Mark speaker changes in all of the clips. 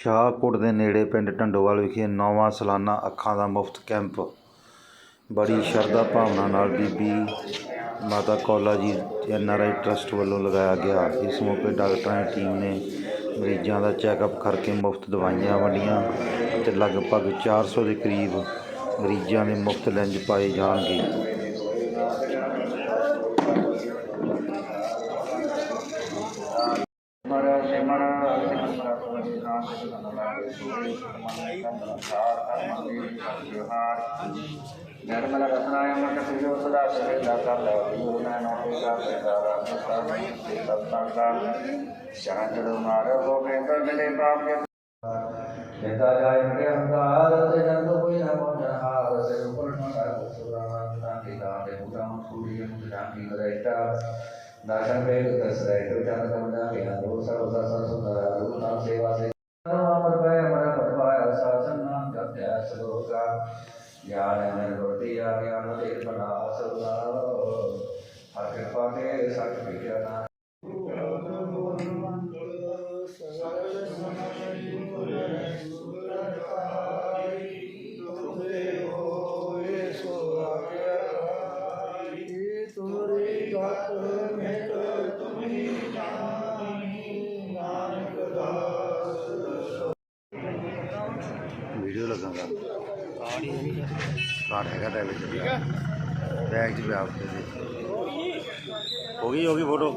Speaker 1: ਸ਼ਾਹਕੋਟ ਦੇ ਨੇੜੇ ਪਿੰਡ ਢੰਡੋਵਾਲ ਵਿਖੇ ਨੌਵਾਂ ਸਾਲਾਨਾ ਅੱਖਾਂ ਦਾ ਮੁਫਤ ਕੈਂਪ। ਬੜੀ ਸ਼ਰਧਾ ਭਾਵਨਾ ਨਾਲ ਬੀਬੀ ਮਾਤਾ ਕੌਲਾ ਜੀ ਐਨ ਆਰ ਆਈ ਟਰਸਟ ਵੱਲੋਂ ਲਗਾਇਆ ਗਿਆ। ਇਸ ਮੌਕੇ ਡਾਕਟਰਾਂ ਦੀ ਟੀਮ ਨੇ ਮਰੀਜ਼ਾਂ ਦਾ ਚੈੱਕਅਪ ਕਰਕੇ ਮੁਫਤ ਦਵਾਈਆਂ ਵੰਡੀਆਂ ਅਤੇ ਲਗਭਗ 400 ਦੇ ਕਰੀਬ ਮਰੀਜ਼ਾਂ ਦੇ ਮੁਫਤ ਲੈਂਜ ਪਾਏ ਜਾਣਗੇ
Speaker 2: ਮਰ ਸਿਮਰ ਸਿਮਰ ਪ੍ਰਭੂ ਜੀ ਨਾਮ ਦੇ ਨਾਮ ਲਾਗੇ ਸੋਈ ਮਨ ਕੰਨ ਸਾਰ ਕਰਮ ਦੀ ਵਿਹਾਰ ਨਿਰਮਲ ਰਸਨਾയ ਮਟ ਪਿਓ ਸਦਾ ਸਦੇ ਦਾ ਕਰ ਲੈ ਪਿਓ ਨਾ ਨੋਟੇ ਦਾ ਪਿਆਰਾ ਸਦਾ ਤੇ ਸਭ ਸੰਗਾ ਸ਼ਰਨ ਜੜੋ ਮਾਰ ਹੋ ਕੇ ਤਾਂ ਜਲੇ ਪਾਪ ਕੇ ਜਿੰਦਾ ਜਾਇ ਕੇ ਹੰਕਾਰ ਤੇ ਜੰਦ ਕੋਈ ਨਾ ਪਹੁੰਚਣ ਹਾਰ ਸੇ ਉਪਰ ਨਾ ਕਰ ਸੁਰਾਣਾ ਨਾ ਕੀ ਦਾ ਤੇ ਉਡਾਮ ਸੂਰੀ ਨੂੰ ਜਾਣੀ ਕਰੇਟਾ ਦਰਸ਼ਨ ਪੇ ਦਸ ਰਹੇ ਤੇ ਚੰਦ ਸਮਝਾ ਕੇ ਹਰੋ ਸਰਵ ਸਰ ਸੁੰਦਰ ਰੂਪ ਨਾਮ ਸੇਵਾ ਸੇ ਨਾਮ ਪਰ ਪੈ ਮਨ ਪਟਵਾਇਆ ਸਾਸਨ ਨਾਮ ਜਪਿਆ ਸਲੋਕਾ ਗਿਆਨ ਅਨੰਦ ਗੁਰਤੀ ਆ, ਗਿਆਨ ਦੇ ਬਣਾ ਕਿਰਪਾ ਕੇ ਸੱਚ ਵਿਖਿਆ ਨਾ
Speaker 1: ਵੀਡੀਓ ਲੱਗਾਂਗਾ ਕਾਰਡ ਹੈਗਾ ਤਾਂ ਵਿੱਚ ਠੀਕ ਹੈ ਬੈਗ 'ਚ ਪਿਆ ਉੱਤੇ ਦੇ ਹੋ ਗਈ ਹੋ ਗਈ ਫੋਟੋ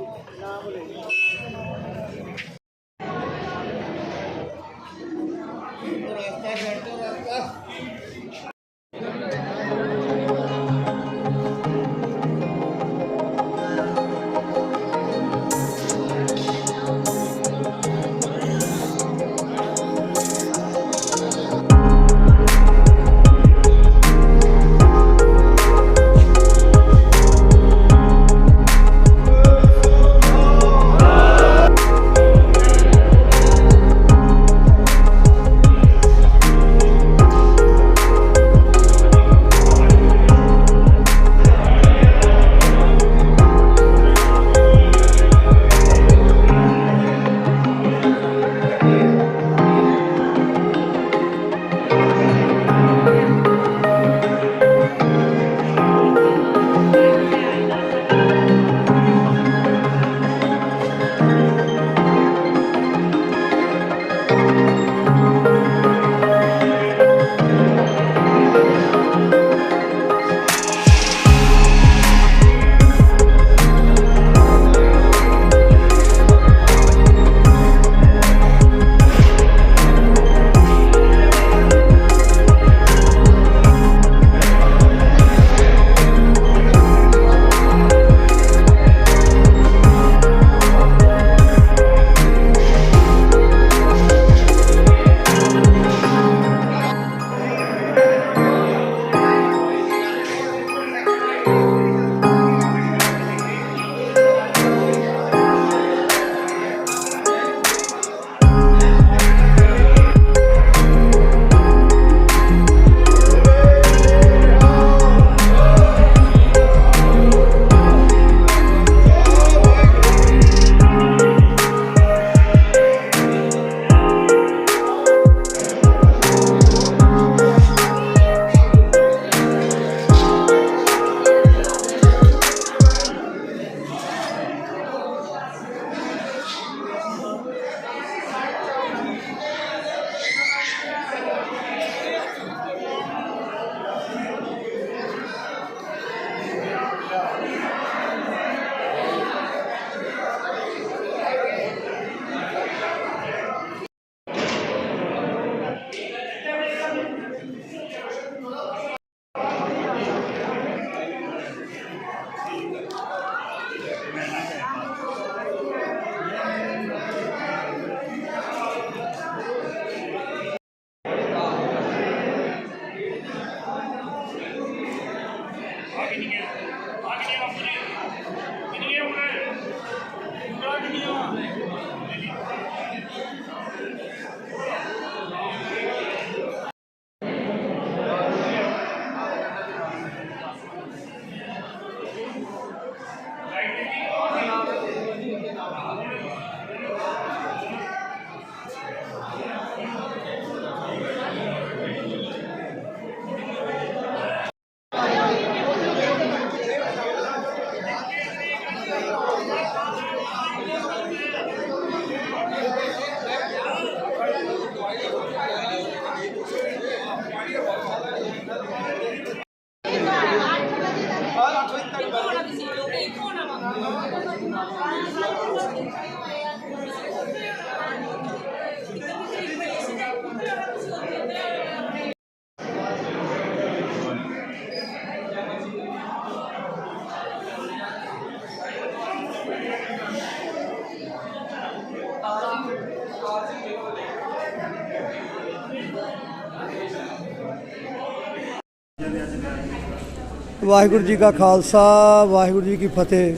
Speaker 3: ਵਾਹਿਗੁਰੂ ਜੀ ਕਾ ਖਾਲਸਾ, ਵਾਹਿਗੁਰੂ ਜੀ ਕੀ ਫਤਿਹ।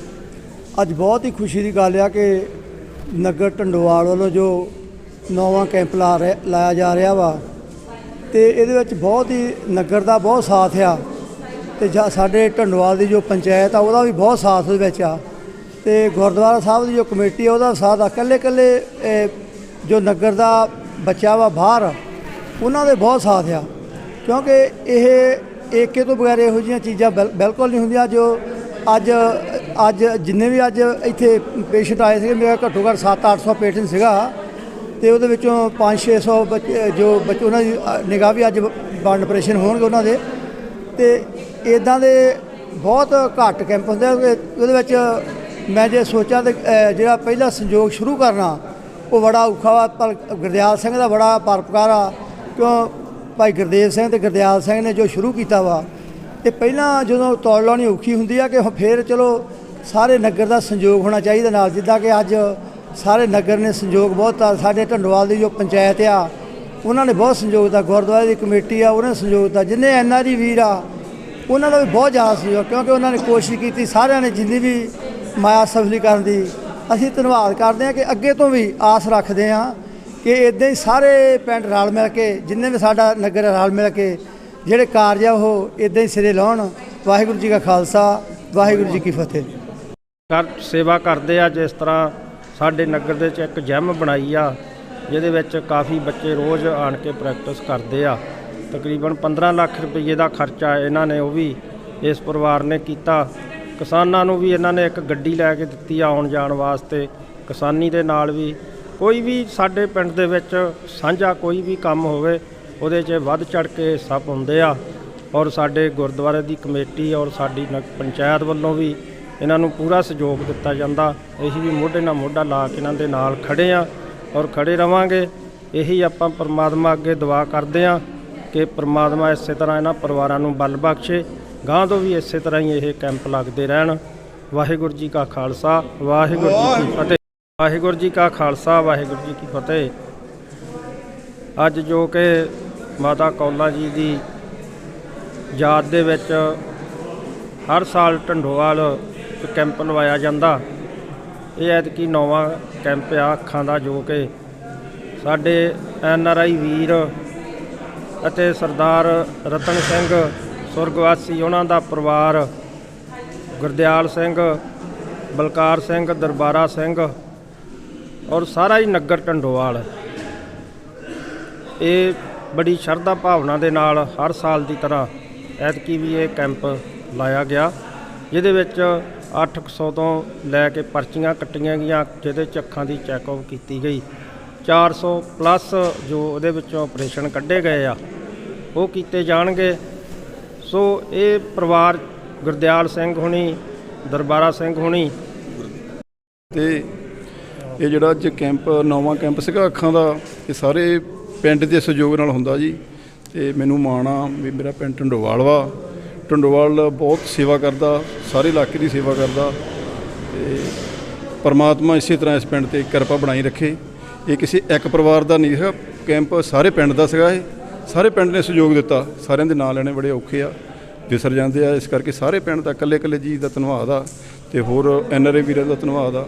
Speaker 3: ਅੱਜ ਬਹੁਤ ਹੀ ਖੁਸ਼ੀ ਦੀ ਗੱਲ ਆ ਕਿ ਨਗਰ ਢੰਡੋਵਾਲ ਵੱਲੋਂ ਜੋ ਨੌਵਾਂ ਕੈਂਪ ਲਾ ਰਿਹਾ ਲਾਇਆ ਜਾ ਰਿਹਾ ਵਾ, ਤੇ ਇਹਦੇ ਵਿੱਚ ਬਹੁਤ ਹੀ ਨਗਰ ਦਾ ਬਹੁਤ ਸਾਥ ਆ, ਤੇ ਜਾ- ਸਾਡੇ ਢੰਡੋਵਾਲ ਦੀ ਜੋ ਪੰਚਾਇਤ ਆ, ਉਹਦਾ ਵੀ ਬਹੁਤ ਸਾਥ ਉਹਦੇ ਵਿੱਚ ਆ। ਤੇ ਗੁਰਦੁਆਰਾ ਸਾਹਿਬ ਦੀ ਜੋ ਕਮੇਟੀ ਆ, ਉਹਦਾ ਸਾਥ ਆ। ਕੱਲੇ ਕੱਲੇ ਜੋ ਨਗਰ ਦਾ ਬੱਚਾ ਵਾ ਬਾਹਰ, ਉਹਨਾਂ ਦੇ ਬਹੁਤ ਸਾਥ ਆ। ਕਿਉਂਕਿ ਇਹ ਏਕੇ ਤੋਂ ਬਗੈਰ ਇਹੋ ਜਿਹੀਆਂ ਚੀਜ਼ਾਂ ਬਿਲ- ਬਿਲਕੁਲ ਨਹੀਂ ਹੁੰਦੀਆਂ ਜੋ ਅੱਜ ਅੱਜ ਜਿੰਨੇ ਵੀ ਅੱਜ ਇੱਥੇ ਪੇਸ਼ੈਂਟ ਆਏ ਸੀਗੇ, ਮੇਰਾ ਘੱਟੋ ਘੱਟ 7-800 ਪੇਸ਼ੈਂਟ ਸੀਗਾ ਤੇ ਉਹਦੇ ਵਿੱਚੋਂ 5-600 ਬੱਚੇ, ਜੋ ਬੱਚੇ, ਉਹਨਾਂ ਦੀ ਨਿਗਾਹ ਵੀ ਅੱਜ ਬੰਡ ਆਪਰੇਸ਼ਨ ਹੋਣਗੇ ਉਹਨਾਂ ਦੇ ਤੇ ਇਦਾਂ ਦੇ ਬਹੁਤ ਘੱਟ ਕੈਂਪ ਹੁੰਦੇ ਆ, ਉਹਦੇ ਵਿੱਚ ਮੈਂ ਜੇ ਸੋਚਾਂ ਤੇ ਜਿਹੜਾ ਪਹਿਲਾ ਸੰਯੋਗ ਸ਼ੁਰੂ ਕਰਨਾ, ਉਹ ਬੜਾ ਔਖਾ ਵਾ, ਪਰ ਗੁਰਦਿਆਲ ਸਿੰਘ ਦਾ ਬੜਾ ਪਰਪਕਾਰ ਆ, ਕਿਉਂ ਭਾਈ ਗੁਰਦੇਵ ਸਿੰਘ ਤੇ ਗੁਰਦਿਆਲ ਸਿੰਘ ਨੇ ਜੋ ਸ਼ੁਰੂ ਕੀਤਾ ਵਾ, ਤੇ ਪਹਿਲਾਂ ਜਦੋਂ ਤੋੜ ਲਾਉਣੀ ਔਖੀ ਹੁੰਦੀ ਆ ਕਿ ਫਿਰ ਚਲੋ ਸਾਰੇ ਨਗਰ ਦਾ ਸੰਯੋਗ ਹੋਣਾ ਚਾਹੀਦਾ ਨਾਲ, ਜਿੱਦਾਂ ਕਿ ਅੱਜ ਸਾਰੇ ਨਗਰ ਨੇ ਸੰਯੋਗ ਬਹੁਤ ਆ, ਸਾਡੇ ਢੰਡੋਵਾਲ ਦੀ ਜੋ ਪੰਚਾਇਤ ਆ, ਉਹਨਾਂ ਨੇ ਬਹੁਤ ਸੰਯੋਗ ਦਿੱਤਾ, ਗੁਰਦੁਆਰੇ ਦੀ ਕਮੇਟੀ ਆ, ਉਹਨਾਂ ਨੇ ਸੰਯੋਗ ਦਿੱਤਾ, ਜਿੰਨੇ ਐਨਆਰਈ ਵੀਰ ਆ, ਉਹਨਾਂ ਦਾ ਵੀ ਬਹੁਤ ਜ਼ਿਆਦਾ ਸਹਿਯੋਗ ਕਿਉਂਕਿ ਉਹਨਾਂ ਨੇ ਕੋਸ਼ਿਸ਼ ਕੀਤੀ, ਸਾਰਿਆਂ ਨੇ ਜਿੰਨੀ ਵੀ ਮਾਇਆ ਸਫਲੀ ਕਰਨ ਦੀ, ਅਸੀਂ ਧੰਨਵਾਦ ਕਰਦੇ ਹਾਂ ਕਿ ਅੱਗੇ ਤੋਂ ਵੀ ਆਸ ਰੱਖਦੇ ਹਾਂ। ਕਿ ਇਦਾਂ ਹੀ ਸਾਰੇ ਪਿੰਡ ਰਲ ਮਿਲ ਕੇ, ਜਿੰਨੇ ਵੀ ਸਾਡਾ ਨਗਰ ਰਲ ਮਿਲ ਕੇ, ਜਿਹੜੇ ਕਾਰਜ ਆ ਉਹ ਇਦਾਂ ਹੀ ਸਿਰੇ ਲਾਉਣ। ਵਾਹਿਗੁਰੂ ਜੀ ਕਾ ਖਾਲਸਾ, ਵਾਹਿਗੁਰੂ ਜੀ ਕੀ ਫਤਿਹ।
Speaker 4: ਕਰ ਸੇਵਾ ਕਰਦੇ ਆ ਜਿਸ ਤਰ੍ਹਾਂ ਸਾਡੇ ਨਗਰ ਦੇ ਵਿੱਚ ਇੱਕ ਜਿਮ ਬਣਾਈ ਆ, ਜਿਹਦੇ ਵਿੱਚ ਕਾਫੀ ਬੱਚੇ ਰੋਜ਼ ਆਣ ਕੇ ਪ੍ਰੈਕਟਿਸ ਕਰਦੇ ਆ। ਤਕਰੀਬਨ 15 ਲੱਖ ਰੁਪਏ ਦਾ ਖਰਚਾ ਇਹਨਾਂ ਨੇ ਉਹ ਵੀ ਇਸ ਪਰਿਵਾਰ ਨੇ ਕੀਤਾ। ਕਿਸਾਨਾਂ ਨੂੰ ਵੀ ਇਹਨਾਂ ਨੇ ਇੱਕ ਗੱਡੀ ਲੈ ਕੇ ਦਿੱਤੀ ਆਉਣ ਜਾਣ ਵਾਸਤੇ। ਕਿਸਾਨੀ ਦੇ ਨਾਲ ਵੀ ਕੋਈ ਵੀ ਸਾਡੇ ਪਿੰਡ ਦੇ ਵਿੱਚ ਸਾਂਝਾ ਕੋਈ ਵੀ ਕੰਮ ਹੋਵੇ ਉਹਦੇ 'ਚ ਵੱਧ ਚੜ ਕੇ ਹਿੱਸਾ ਪਾਉਂਦੇ ਆ। ਔਰ ਸਾਡੇ ਗੁਰਦੁਆਰੇ ਦੀ ਕਮੇਟੀ ਔਰ ਸਾਡੀ ਪੰਚਾਇਤ ਵੱਲੋਂ ਵੀ ਇਹਨਾਂ ਨੂੰ ਪੂਰਾ ਸਹਿਯੋਗ ਦਿੱਤਾ ਜਾਂਦਾ। ਇਹੀ ਵੀ ਮੋਢੇ ਨਾਲ ਮੋਢਾ ਲਾ ਕੇ ਇਹਨਾਂ ਦੇ ਨਾਲ ਖੜੇ ਆ ਔਰ ਖੜੇ ਰਵਾਂਗੇ। ਇਹੀ ਆਪਾਂ ਪਰਮਾਤਮਾ ਅੱਗੇ ਦੁਆ ਕਰਦੇ ਆ ਕਿ ਪਰਮਾਤਮਾ ਇਸੇ ਤਰ੍ਹਾਂ ਇਹਨਾਂ ਪਰਿਵਾਰਾਂ ਨੂੰ ਬਲ ਬਖਸ਼ੇ। ਗਾਂ ਤੋਂ ਵੀ ਇਸੇ ਤਰ੍ਹਾਂ ਹੀ ਇਹ ਕੈਂਪ ਲੱਗਦੇ ਰਹਿਣ। ਵਾਹਿਗੁਰੂ ਜੀ ਕਾ ਖਾਲਸਾ ਵਾਹਿਗੁਰੂ ਜੀ ਕੀ ਫਤਿਹ। ਵਾਹਿਗੁਰੂ ਜੀ ਕਾ ਖਾਲਸਾ, ਵਾਹਿਗੁਰੂ ਜੀ ਕੀ ਫਤਿਹ। ਅੱਜ ਜੋ ਕਿ ਮਾਤਾ ਕੌਲਾ ਜੀ ਦੀ ਯਾਦ ਦੇ ਵਿੱਚ ਹਰ ਸਾਲ ਢੰਡੋਵਾਲ ਕੈਂਪ ਲਵਾਇਆ ਜਾਂਦਾ। ਇਹ ਐਤਕੀ ਨੌਵਾਂ ਕੈਂਪ ਆ ਅੱਖਾਂ ਦਾ ਜੋ ਕਿ ਸਾਡੇ ਐਨ ਆਰ ਆਈ ਵੀਰ ਅਤੇ ਸਰਦਾਰ ਰਤਨ ਸਿੰਘ ਸੁਰਗਵਾਸੀ, ਉਹਨਾਂ ਦਾ ਪਰਿਵਾਰ ਗੁਰਦਿਆਲ ਸਿੰਘ, ਬਲਕਾਰ ਸਿੰਘ, ਦਰਬਾਰਾ ਸਿੰਘ ਔਰ ਸਾਰਾ ਹੀ ਨਗਰ ਢੰਡੋਵਾਲ। ਇਹ ਬੜੀ ਸ਼ਰਧਾ ਭਾਵਨਾ ਦੇ ਨਾਲ ਹਰ ਸਾਲ ਦੀ ਤਰ੍ਹਾਂ ਐਤਕੀ ਵੀ ਇਹ ਕੈਂਪ ਲਾਇਆ ਗਿਆ, ਜਿਹਦੇ ਵਿੱਚ 800 ਤੋਂ ਲੈ ਕੇ ਪਰਚੀਆਂ ਕੱਟੀਆਂ ਗਈਆਂ, ਜਿਹਦੇ ਚ ਅੱਖਾਂ ਦੀ ਚੈੱਕਅਪ ਕੀਤੀ ਗਈ। 400 ਪਲੱਸ ਜੋ ਉਹਦੇ ਵਿੱਚੋਂ ਆਪਰੇਸ਼ਨ ਕੱਢੇ ਗਏ ਆ, ਉਹ ਕੀਤੇ ਜਾਣਗੇ। ਸੋ ਇਹ ਪਰਿਵਾਰ ਗੁਰਦਿਆਲ ਸਿੰਘ ਹੁਣੀ, ਦਰਬਾਰਾ ਸਿੰਘ ਹੁਣੀ।
Speaker 5: ਤੇ ਇਹ ਜਿਹੜਾ ਅੱਜ ਕੈਂਪ, ਨੌਵਾਂ ਕੈਂਪ ਸੀਗਾ, ਅੱਖਾਂ ਦਾ, ਇਹ ਸਾਰੇ ਪਿੰਡ ਦੇ ਸਹਿਯੋਗ ਨਾਲ ਹੁੰਦਾ ਜੀ। ਤੇ ਮੈਨੂੰ ਮਾਣ ਆ ਵੀ ਮੇਰਾ ਪਿੰਡ ਢੰਡੋਵਾਲ ਵਾ ਢੰਡੋਵਾਲ ਬਹੁਤ ਸੇਵਾ ਕਰਦਾ, ਸਾਰੇ ਇਲਾਕੇ ਦੀ ਸੇਵਾ ਕਰਦਾ। ਤੇ ਪਰਮਾਤਮਾ ਇਸੇ ਤਰ੍ਹਾਂ ਇਸ ਪਿੰਡ ਤੇ ਕਿਰਪਾ ਬਣਾਈ ਰੱਖੇ। ਇਹ ਕਿਸੇ ਇੱਕ ਪਰਿਵਾਰ ਦਾ ਨਹੀਂ ਹੈਗਾ, ਕੈਂਪ ਸਾਰੇ ਪਿੰਡ ਦਾ ਸੀਗਾ ਇਹ। ਸਾਰੇ ਪਿੰਡ ਨੇ ਸਹਿਯੋਗ ਦਿੱਤਾ, ਸਾਰਿਆਂ ਦੇ ਨਾਂ ਲੈਣੇ ਬੜੇ ਔਖੇ ਆ। ਵਿਸਰ ਜਾਂਦੇ ਆ, ਇਸ ਕਰਕੇ ਸਾਰੇ ਪਿੰਡ ਦਾ ਇਕੱਲੇ ਇਕੱਲੇ ਜੀ ਦਾ ਧੰਨਵਾਦ ਆ। ਤੇ ਹੋਰ ਐਨਆਰਏ ਵੀਰਾਂ ਦਾ ਧੰਨਵਾਦ ਆ।